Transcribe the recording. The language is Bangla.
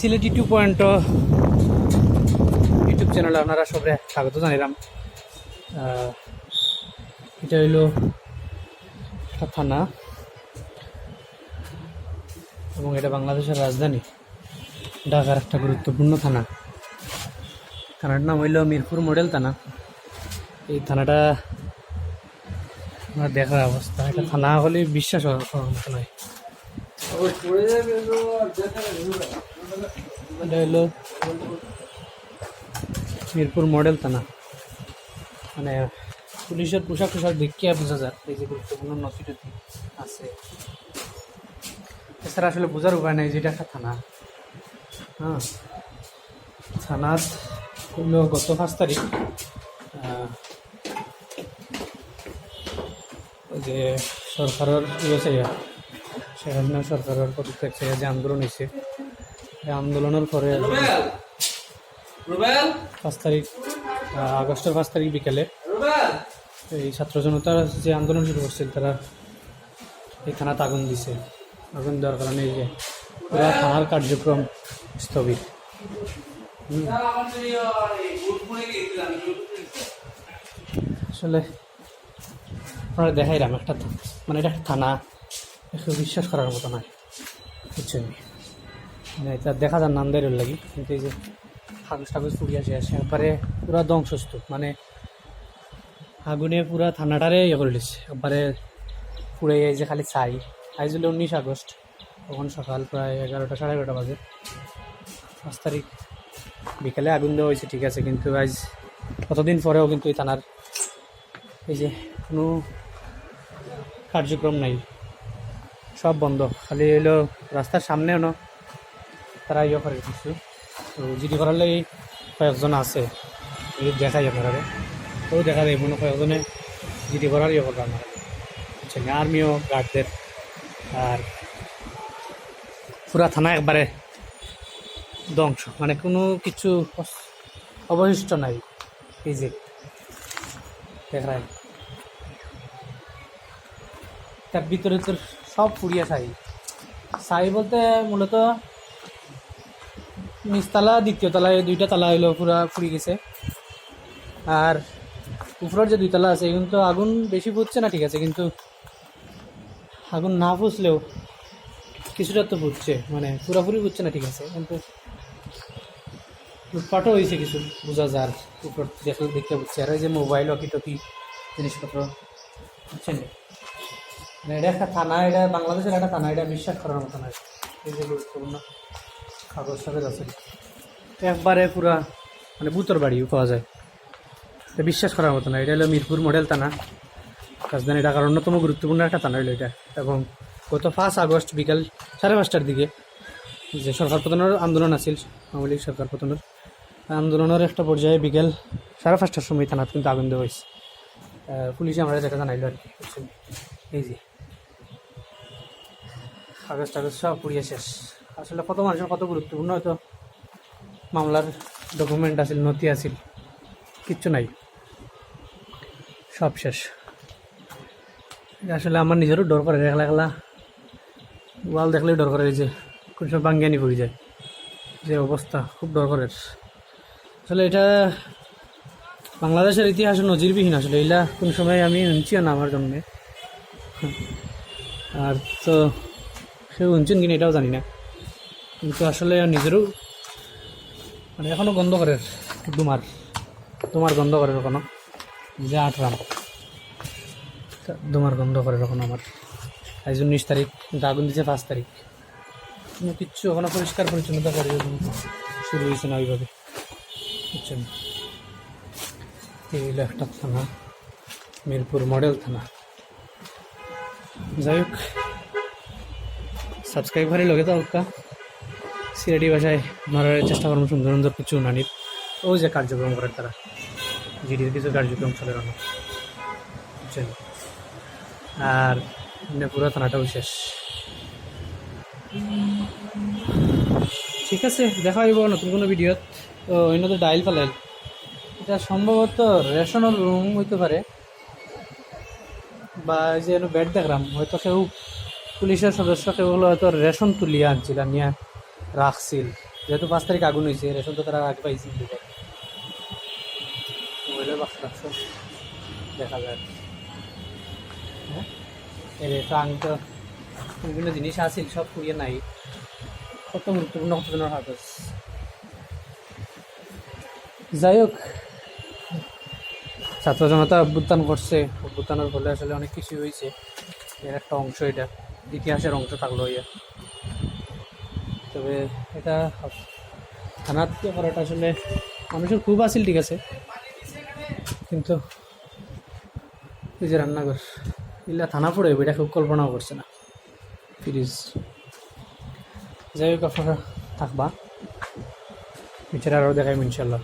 সিলেটি টু পয়েন্ট ইউটিউব চ্যানেলে আপনারা সবাই স্বাগত জানিলাম। এটা হইল থানা এবং এটা বাংলাদেশের রাজধানী। ঢাকার একটা গুরুত্বপূর্ণ থানা। থানাটার নাম হইল মিরপুর মডেল থানা। এই থানাটা আমার দেখার অবস্থা। এটা থানা হলে বিশ্বাস নয়। এটা হলো মিরপুর মডেল থানা মানে পুলিশের পোশাক টোশাক দেখিয়া বোঝা যায় এই যে গুরুত্বপূর্ণ নথি টথি আছে এছাড়া আসলে বোঝার উপায় নাই যেটা একটা থানা হ্যাঁ থানার হলো গত পাঁচ তারিখ যে সরকারের ইয়ে হাসিনা সরকারের থেকে যে আন্দোলন হয়েছে এই আন্দোলনের পরে পাঁচ তারিখ আগস্টের পাঁচ তারিখ বিকেলে এই ছাত্র জনতার যে আন্দোলন শুরু করছিল তারা এই থানাতে আগুন দিছে। আগুন দেওয়ার কারণে এই যে পুরা থানার কার্যক্রম স্থবির। আসলে আপনারা দেখাইলাম একটা মানে এটা একটা থানা বিশ্বাস করার মতো নয় বুঝছেন? এটা দেখা যান নান্দের লাগি, কিন্তু এই যে টাগজ পুড়িয়ে আসে আসে। একবারে পুরা ধ্বংসস্তূপ মানে আগুনে পুরা থানাটারে ইয়ে করে দিচ্ছে একবারে পুড়ে যে খালি ছাই। আজ হলো উনিশ আগস্ট, তখন সকাল প্রায় এগারোটা, সাড়ে এগারোটা বাজে। পাঁচ তারিখ বিকালে আগুন দেওয়া হয়েছে, ঠিক আছে, কিন্তু আজ কতদিন পরেও কিন্তু এই থানার এই যে কোনো কার্যক্রম নাই। সব বন্ধ। খালি এলো রাস্তার সামনেও না তারা ইয়ে করে কিছু। তো জিডি করার লাগে কয়েকজন আছে এই দেখাই আপনারা তো দেখা যায় মনে কয়েকজনে জিডি করার ইয়ে করবে আপনারা। বুঝছেন আর্মিও গার্ডদের আর পুরা থানা একবারে ধ্বংস। মানে কোনো কিছু অবশিষ্ট নাই। এই যে দেখায় তার ভিতরে তোর সব পুড়িয়া ছাই ছাই বলতে মূলত নিচতলা দ্বিতীয় তলা এই দুইটা তালা হইল পুরা পুড়ি গেছে। আর উপরের যে দুই তলা আছে এখন তো আগুন বেশি ফুটছে না, ঠিক আছে, কিন্তু আগুন না ফুসলেও কিছুটা তো ফুটছে মানে পুরোপুরি ফুটছে না, ঠিক আছে, কিন্তু লুটপাটও হয়েছে কিছু, বোঝা যার উপর দেখলে দেখতে বুঝছে আর ওই যে মোবাইল অকি টকি জিনিসপত্র, বুঝছেন? মানে এটা একটা থানা, এটা বাংলাদেশের একটা থানা, এটা বিশ্বাস করার মতো নয় এই যে গুরুত্বপূর্ণ। কাগজ টাগজ আছে। একবারে পুরা মানে বুতর বাড়িও পাওয়া যায়। এটা বিশ্বাস করার মতো না, এটা হলো মিরপুর মডেল থানা রাজধানী ঢাকার অন্যতম গুরুত্বপূর্ণ একটা থানা হলো এটা। এবং গত পাঁচ আগস্ট বিকাল সাড়ে পাঁচটার দিকে যে সরকার পতনের আন্দোলন আছিল, আওয়ামী লীগ সরকার পতনের, আন্দোলনের একটা পর্যায়ে বিকেল সাড়ে পাঁচটার সময় থানাত কিন্তু আগুন দেওয়া হয়েছে। পুলিশে আমরা যেটা জানাইলো আর কি। এই যে। কাগজ টাগজ সব পুড়িয়ে শেষ। আসলে কত মানুষের কত গুরুত্বপূর্ণ, হয়তো মামলার ডকুমেন্ট আছিল, নথি আছিল, কিচ্ছু নাই। সব শেষ। আসলে আমার নিজেরও ডর করে, একলা একলা ওয়াল দেখলেই ডর করে যে কোন সময় বাঙ্গিয়ানি পড়ে যায়, যে অবস্থা, খুব ডর করে। আসলে এটা বাংলাদেশের ইতিহাসে নজিরবিহীন, আসলে এইলা কোন সময় আমি শুনছিও না আমার জন্মে আর তো সে শুনছেন কিনা এটাও জানি না। কিন্তু আসলে নিজেরও মানে এখনও গন্ধ করে দুমার তোমার গন্ধ করে এখনও। যে আটরাম দুমার গন্ধ করে তখন আমার। আজ উনিশ তারিখ আগুন দিচ্ছে পাঁচ তারিখ। কোনো কিচ্ছু এখনও পরিষ্কার পরিচ্ছন্নতা করে শুরু হয়েছে না ওইভাবে। বুঝছেন এই হলো একটা থানা, মিরপুর মডেল থানা। যাই হোক সাবস্ক্রাইবারের লগে তো সিলেটি ভাষায় মারার চেষ্টা করব সুন্দর সুন্দর কিছু নানির ও যে কার্যক্রম করেন তারা জিডির কিছু কার্যক্রম চলে বুঝছেন আর পুরো থানাটাও শেষ। ঠিক আছে, দেখা হইব নতুন কোনো ভিডিওত। তো অন্য তো ডাইল ফেলাইল। এটা সম্ভবত রেশনের রুম হইতে পারে। বা যে বেড দেখলাম, হয়তো কেউ পুলিশের সদস্য কেউ হলো হয়তো রেশন তুলিয়ে আনছিল, নিয়ে রাখছিল। যেহেতু পাঁচ তারিখ আগুন হয়েছে রেশন তো তারা আগে পাইছি। মোবাইলের বাক্স টাক্স দেখা যায় হ্যাঁ? ট্রাং তো বিভিন্ন জিনিস আছিল, সব পুড়িয়ে নাই। কত গুরুত্বপূর্ণ কতজনের কাগজ যাই হোক, ছাত্র জনতা অভ্যুত্থান করছে। অভ্যুত্থানের ফলে আসলে অনেক কিছু হয়েছে এর একটা অংশ এটা। ইতিহাসের অংশ থাকল ইয়া। তবে এটা থানাত করাটা আসলে মানুষের খুব আসিল ঠিক আছে। কিন্তু এই যে রান্নাঘর ইল্লা থানা পড়ে এটা খুব কল্পনাও করছে না। ফ্রিজ যাই হোক, আপনারা থাকবা। পিছনে আরও দেখাইম ইনশাল্লাহ